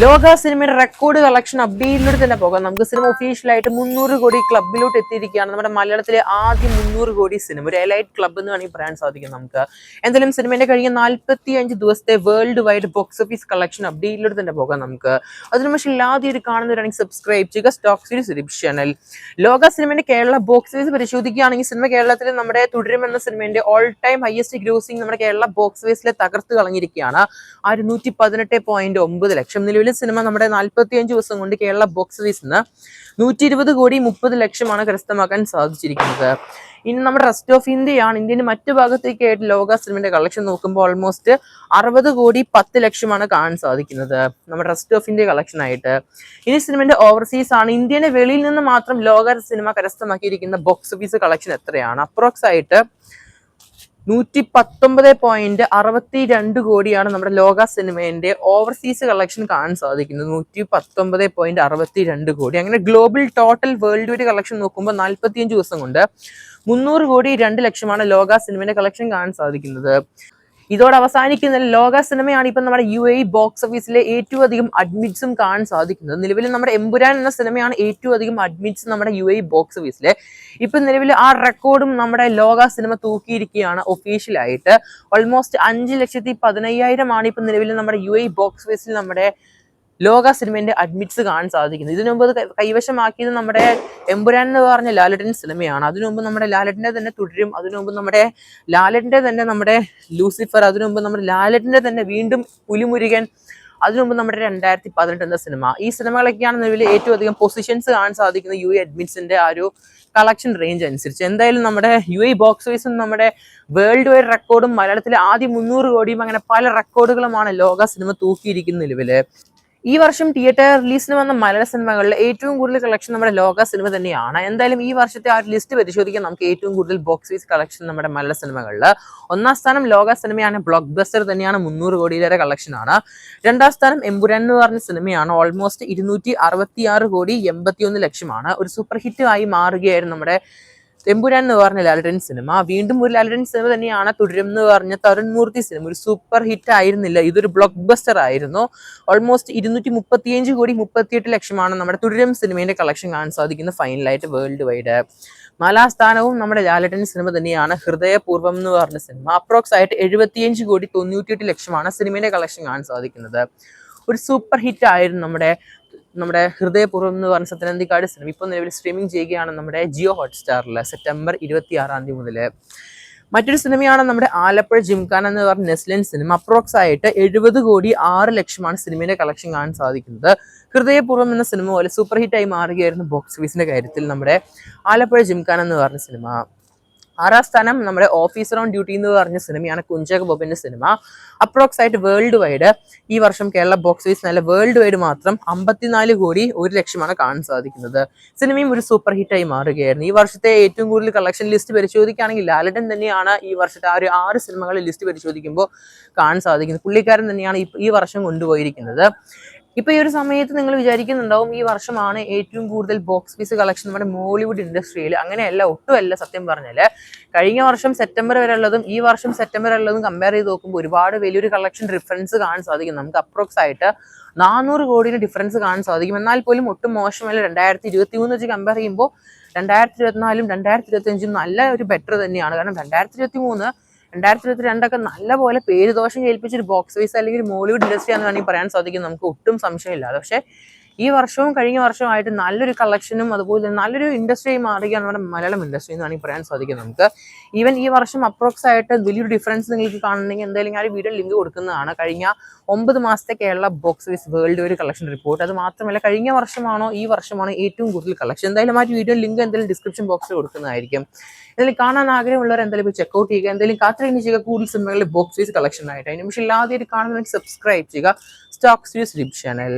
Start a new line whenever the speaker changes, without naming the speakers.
ലോക സിനിമയുടെ record collection അപ്ഡേറ്റിലൂടെ തന്നെ പോകാം. നമുക്ക് സിനിമ ഒഫീഷ്യലായിട്ട് മുന്നൂറ് കോടി ക്ലബിലോട്ട് എത്തിയിരിക്കുകയാണ്. നമ്മുടെ മലയാളത്തിലെ ആദ്യ മുന്നൂറ് കോടി സിനിമ. ഒരു എലൈറ്റ് ക്ലബ് എന്ന് വേണമെങ്കിൽ പറയാൻ സാധിക്കും നമുക്ക്. എന്തായാലും സിനിമയുടെ കഴിഞ്ഞ നാൽപ്പത്തി അഞ്ച് ദിവസത്തെ world wide box office collection അപ്ഡേറ്റിലൂടെ തന്നെ പോകാം നമുക്ക്. അതിന് പക്ഷേ ഇല്ലാതെ ഒരു കാണുന്നവരാണെങ്കിൽ സബ്സ്ക്രൈബ് ചെയ്യുക. സ്റ്റോക്ക് സീരീസ് യൂട്യൂബ് ചാനൽ ലോക സിനിമയുടെ കേരള ബോക്സ് ഓഫീസ് പരിശോധിക്കുകയാണെങ്കിൽ സിനിമ കേരളത്തിൽ നമ്മുടെ തുടരും എന്ന സിനിമയുടെ ഓൾ ടൈം ഹയസ്റ്റ് ഗ്രോസിംഗ് നമ്മുടെ കേരള ബോക്സ് ഓഫീസിലെ തകർത്ത് കളഞ്ഞിരിക്കുകയാണ്. ആ ഒരു നൂറ്റി പതിനെട്ട് പോയിന്റ് ഒമ്പത് ലക്ഷം നിലവിൽ സിനിമ നമ്മുടെ നാൽപ്പത്തി അഞ്ച് ദിവസം കൊണ്ട് കേരള ബോക്സ് ഓഫീസിൽ നിന്ന് നൂറ്റി ഇരുപത് കോടി മുപ്പത് ലക്ഷമാണ് കരസ്ഥമാക്കാൻ സാധിച്ചിരിക്കുന്നത്. ഇനി നമ്മുടെ റെസ്റ്റ് ഓഫ് ഇന്ത്യയാണ്. ഇന്ത്യന്റെ മറ്റു ഭാഗത്തേക്കായിട്ട് ലോക സിനിമയുടെ കളക്ഷൻ നോക്കുമ്പോൾ ഓൾമോസ്റ്റ് അറുപത് കോടി പത്ത് ലക്ഷമാണ് കാണാൻ സാധിക്കുന്നത്. നമ്മുടെ റെസ്റ്റ് ഓഫ് ഇന്ത്യ കളക്ഷൻ ആയിട്ട്. ഇനി സിനിമയുടെ ഓവർസീസ് ആണ്. ഇന്ത്യയുടെ വെളിയിൽ നിന്ന് മാത്രം ലോക സിനിമ കരസ്ഥമാക്കിയിരിക്കുന്ന ബോക്സ് ഓഫീസ് കളക്ഷൻ എത്രയാണ്? അപ്രോക്സ് ആയിട്ട് നൂറ്റി പത്തൊമ്പത് പോയിന്റ് അറുപത്തി രണ്ട് കോടിയാണ് നമ്മുടെ ലോക സിനിമേന്റെ ഓവർസീസ് കളക്ഷൻ കാണാൻ സാധിക്കുന്നത്. നൂറ്റി പത്തൊമ്പത് പോയിന്റ് അറുപത്തി രണ്ട് കോടി. അങ്ങനെ global total world wide collection നോക്കുമ്പോൾ നാൽപ്പത്തിയഞ്ച് ദിവസം കൊണ്ട് മുന്നൂറ് കോടി രണ്ട് ലക്ഷമാണ് ലോക സിനിമയുടെ കളക്ഷൻ കാണാൻ സാധിക്കുന്നത്. ഇതോടെ അവസാനിക്കുന്ന ലോക സിനിമയാണ് ഇപ്പം നമ്മുടെ യു എ ബോക്സ് ഓഫീസിലെ ഏറ്റവും അധികം അഡ്മിറ്റ്സും കാണാൻ സാധിക്കുന്നത്. നിലവിൽ നമ്മുടെ എമ്പുരാൻ എന്ന സിനിമയാണ് ഏറ്റവും അധികം അഡ്മിറ്റ്സ് നമ്മുടെ യു എ ബോക്സ് ഓഫീസിലെ ഇപ്പം നിലവിൽ ആ റെക്കോർഡും നമ്മുടെ ലോക സിനിമ തൂക്കിയിരിക്കുകയാണ് ഒഫീഷ്യലായിട്ട് ഓൾമോസ്റ്റ് അഞ്ച് ലക്ഷത്തി പതിനയ്യായിരമാണ് ഇപ്പം നിലവിൽ നമ്മുടെ യു എ ബോക്സ് ഓഫീസിൽ നമ്മുടെ ലോക സിനിമേന്റെ അഡ്മിറ്റ്സ് കാണാൻ സാധിക്കുന്നത് ഇതിനു മുമ്പ് കൈവശമാക്കിയത് നമ്മുടെ എമ്പുരാൻ എന്ന് പറഞ്ഞ ലാലട്ടൻ സിനിമയാണ്. അതിനു മുമ്പ് നമ്മുടെ ലാലറ്റിന്റെ തന്നെ തുടരും. അതിനു മുമ്പ് നമ്മുടെ ലാലറ്റിന്റെ തന്നെ നമ്മുടെ ലൂസിഫർ അതിനു മുമ്പ് നമ്മുടെ ലാലറ്റിന്റെ തന്നെ വീണ്ടും പുലിമുരുകൻ അതിനു മുമ്പ് നമ്മുടെ രണ്ടായിരത്തി പതിനെട്ട് എന്ന സിനിമ. ഈ സിനിമകളൊക്കെയാണ് നിലവിൽ ഏറ്റവും അധികം പൊസിഷൻസ് കാണാൻ സാധിക്കുന്ന യു എ അഡ്മിറ്റ്സിന്റെ ആ ഒരു കളക്ഷൻ റേഞ്ച് അനുസരിച്ച്. എന്തായാലും നമ്മുടെ യു എ ബോക്സ് ഓഫീസും നമ്മുടെ വേൾഡ് വൈഡ് റെക്കോർഡും മലയാളത്തിലെ ആദ്യ മുന്നൂറ് കോടിയും അങ്ങനെ പല റെക്കോർഡുകളുമാണ് ലോക സിനിമ തൂക്കിയിരിക്കുന്ന നിലവിൽ. ഈ വർഷം തിയേറ്റർ റിലീസിന് വന്ന മലയാള സിനിമകളിൽ ഏറ്റവും കൂടുതൽ കളക്ഷൻ നമ്മുടെ ലോക സിനിമ തന്നെയാണ്. എന്തായാലും ഈ വർഷത്തെ ആ ലിസ്റ്റ് പരിശോധിക്കാൻ നമുക്ക് ഏറ്റവും കൂടുതൽ ബോക്സ് ഓഫീസ് കളക്ഷൻ നമ്മുടെ മലയാള സിനിമകളിൽ ഒന്നാം സ്ഥാനം ലോക സിനിമയാണ് ബ്ലോക്ക് ബസ്റ്റർ തന്നെയാണ്. മുന്നൂറ് കോടിയിലേറെ കളക്ഷനാണ് രണ്ടാം സ്ഥാനം എമ്പുരാൻ എന്ന് പറഞ്ഞ സിനിമയാണ് ഓൾമോസ്റ്റ് ഇരുന്നൂറ്റി കോടി എൺപത്തി ഒന്ന് ലക്ഷമാണ്. ഒരു സൂപ്പർ ഹിറ്റ് ആയി മാറുകയായിരുന്നു നമ്മുടെ എമ്പുരാൻ എന്ന് പറഞ്ഞ ലാലടൻ സിനിമ. വീണ്ടും ഒരു ലാലടൻ സിനിമ തന്നെയാണ് തുടരും എന്ന് പറഞ്ഞ തരുൺ മൂർത്തി സിനിമ. ഒരു സൂപ്പർ ഹിറ്റ് ആയിരുന്നില്ല. ഇതൊരു ബ്ലോക്ക് ബസ്റ്റർ ആയിരുന്നു. ഓൾമോസ്റ്റ് ഇരുന്നൂറ്റി മുപ്പത്തിയഞ്ച് കോടി മുപ്പത്തിയെട്ട് ലക്ഷമാണ് നമ്മുടെ തുടരും സിനിമയുടെ കളക്ഷൻ കാണാൻ സാധിക്കുന്ന ഫൈനലായിട്ട് വേൾഡ് വൈഡ് നാലാം സ്ഥാനവും നമ്മുടെ ലാലട്ടൻ സിനിമ തന്നെയാണ്. ഹൃദയപൂർവം എന്ന് പറഞ്ഞ സിനിമ. അപ്രോക്സ് ആയിട്ട് എഴുപത്തിയഞ്ച് കോടി തൊണ്ണൂറ്റിയെട്ട് ലക്ഷമാണ് സിനിമയുടെ കളക്ഷൻ കാണാൻ സാധിക്കുന്നത്. ഒരു സൂപ്പർ ഹിറ്റ് ആയിരുന്നു നമ്മുടെ നമ്മുടെ ഹൃദയപൂർവം എന്ന് പറഞ്ഞ സത്യനന്ദിക്കാട് സിനിമ ഇപ്പോൾ നിലവിൽ സ്ട്രീമിംഗ് ചെയ്യുകയാണ് നമ്മുടെ ജിയോ ഹോട്ട്സ്റ്റാറിൽ സെപ്റ്റംബർ ഇരുപത്തി ആറാം തീയതി മുതൽ മറ്റൊരു സിനിമയാണ് നമ്മുടെ ആലപ്പുഴ ജിംഖാന എന്ന് പറഞ്ഞ നെസ്ലിൻ സിനിമ അപ്രോക്സ് ആയിട്ട് എഴുപത് കോടി ആറ് ലക്ഷമാണ് സിനിമയുടെ കളക്ഷൻ കാണാൻ സാധിക്കുന്നത്. ഹൃദയപൂർവം എന്ന സിനിമ പോലെ സൂപ്പർ ഹിറ്റായി മാറുകയായിരുന്നു ബോക്സ് ഓഫീസിന്റെ കാര്യത്തിൽ നമ്മുടെ ആലപ്പുഴ ജിംഖാന എന്ന് പറഞ്ഞ സിനിമ ആറാം സ്ഥാനം നമ്മുടെ ഓഫീസർ ഓൺ ഡ്യൂട്ടി എന്ന് പറഞ്ഞ സിനിമയാണ് കുഞ്ചക ബോബിന്റെ സിനിമ. അപ്രോക്സ് ആയിട്ട് വേൾഡ് വൈഡ് ഈ വർഷം കേരള ബോക്സ് ഓഫീസ് നല്ല വേൾഡ് വൈഡ് മാത്രം അമ്പത്തിനാല് കോടി ഒരു ലക്ഷമാണ് കാണാൻ സാധിക്കുന്നത്. സിനിമയും ഒരു സൂപ്പർ ഹിറ്റായി മാറുകയായിരുന്നു. ഈ വർഷത്തെ ഏറ്റവും കൂടുതൽ കളക്ഷൻ ലിസ്റ്റ് പരിശോധിക്കുകയാണെങ്കിൽ ലാലടൻ തന്നെയാണ് ഈ വർഷത്തെ ആ ഒരു ആറ് സിനിമകളെ ലിസ്റ്റ് പരിശോധിക്കുമ്പോൾ കാണാൻ സാധിക്കുന്നത്. പുള്ളിക്കാരൻ തന്നെയാണ് ഈ വർഷം കൊണ്ടുപോയിരിക്കുന്നത്. ഇപ്പൊ ഈ ഒരു സമയത്ത് നിങ്ങൾ വിചാരിക്കുന്നുണ്ടാവും ഈ വർഷമാണ് ഏറ്റവും കൂടുതൽ ബോക്സ് ഓഫീസ് കളക്ഷൻ നമ്മുടെ മോളിവുഡ് ഇൻഡസ്ട്രിയിൽ അങ്ങനെയല്ല ഒട്ടുമല്ല സത്യം പറഞ്ഞാൽ. കഴിഞ്ഞ വർഷം സെപ്റ്റംബർ വരെ ഉള്ളതും ഈ വർഷം സെപ്റ്റംബർ ഉള്ളതും കമ്പയർ ചെയ്ത് നോക്കുമ്പോൾ ഒരുപാട് വലിയൊരു കളക്ഷൻ ഡിഫറൻസ് കാണാൻ സാധിക്കും. നമുക്ക് അപ്രോക്സ് ആയിട്ട് നാനൂറ് കോടിയുടെ ഡിഫറൻസ് കാണാൻ സാധിക്കും. എന്നാൽ പോലും ഒട്ടും മോശമല്ല. രണ്ടായിരത്തി ഇരുപത്തി മൂന്ന് വെച്ച് കമ്പയർ ചെയ്യുമ്പോൾ രണ്ടായിരത്തി ഇരുപത്തിനാലും രണ്ടായിരത്തി ഇരുപത്തി അഞ്ചും നല്ല ഒരു ബെറ്റർ തന്നെയാണ്. കാരണം രണ്ടായിരത്തി ഇരുപത്തി മൂന്ന് രണ്ടായിരത്തി ഇരുപത്തി രണ്ടൊക്കെ നല്ലപോലെ പേര് ദോഷം ഏൽപ്പിച്ചൊരു ഒരു ബോക്സ് ഓഫീസ് അല്ലെങ്കിൽ മോളിവുഡ് ഇൻഡസ്ട്രി എന്ന് വേണമെങ്കിൽ പറയാൻ സാധിക്കും. നമുക്ക് ഒട്ടും സംശയമില്ല. പക്ഷേ ഈ വർഷവും കഴിഞ്ഞ വർഷവുമായിട്ട് നല്ലൊരു കളക്ഷനും അതുപോലെ നല്ലൊരു ഇൻഡസ്ട്രി മാറുകയാണ് നമ്മുടെ മലയാളം ഇൻഡസ്ട്രി എന്ന് വേണമെങ്കിൽ പറയാൻ സാധിക്കും നമുക്ക്. ഈവൻ ഈ വർഷം അപ്രോക്സ് ആയിട്ട് വലിയൊരു ഡിഫറൻസ് നിങ്ങൾക്ക് കാണണമെങ്കിൽ എന്തായാലും ഞാൻ വീഡിയോ ലിങ്ക് കൊടുക്കുന്നതാണ്. കഴിഞ്ഞ ഒമ്പത് മാസത്തെ കേരള ബോക്സ് ഓഫീസ് വേൾഡ് ഒരു കളക്ഷൻ റിപ്പോർട്ട് അത് മാത്രമല്ല കഴിഞ്ഞ വർഷമാണോ ഈ വർഷമാണോ ഏറ്റവും കൂടുതൽ കളക്ഷൻ എന്തായാലും ആ വീഡിയോ ലിങ്ക് എന്തായാലും ഡിസ്ക്രിപ്ഷൻ ബോക്സിൽ കൊടുക്കുന്നതായിരിക്കും. എന്തായാലും കാണാൻ ആഗ്രഹമുള്ളവർ എന്തായാലും പോയി ചെക്കൗട്ട് ചെയ്യുക. എന്തായാലും കാത്തിരിക്കുന്ന ചെയ്യുക. കൂടുതൽ സിനിമകളിൽ ബോക്സ് ഓഫീസ് കളക്ഷൻ ആയിട്ട്. അതിന് പക്ഷേ എല്ലാവരും കാണുന്നതിന് സബ്സ്ക്രൈബ് ചെയ്യുക. Stokes use lip channel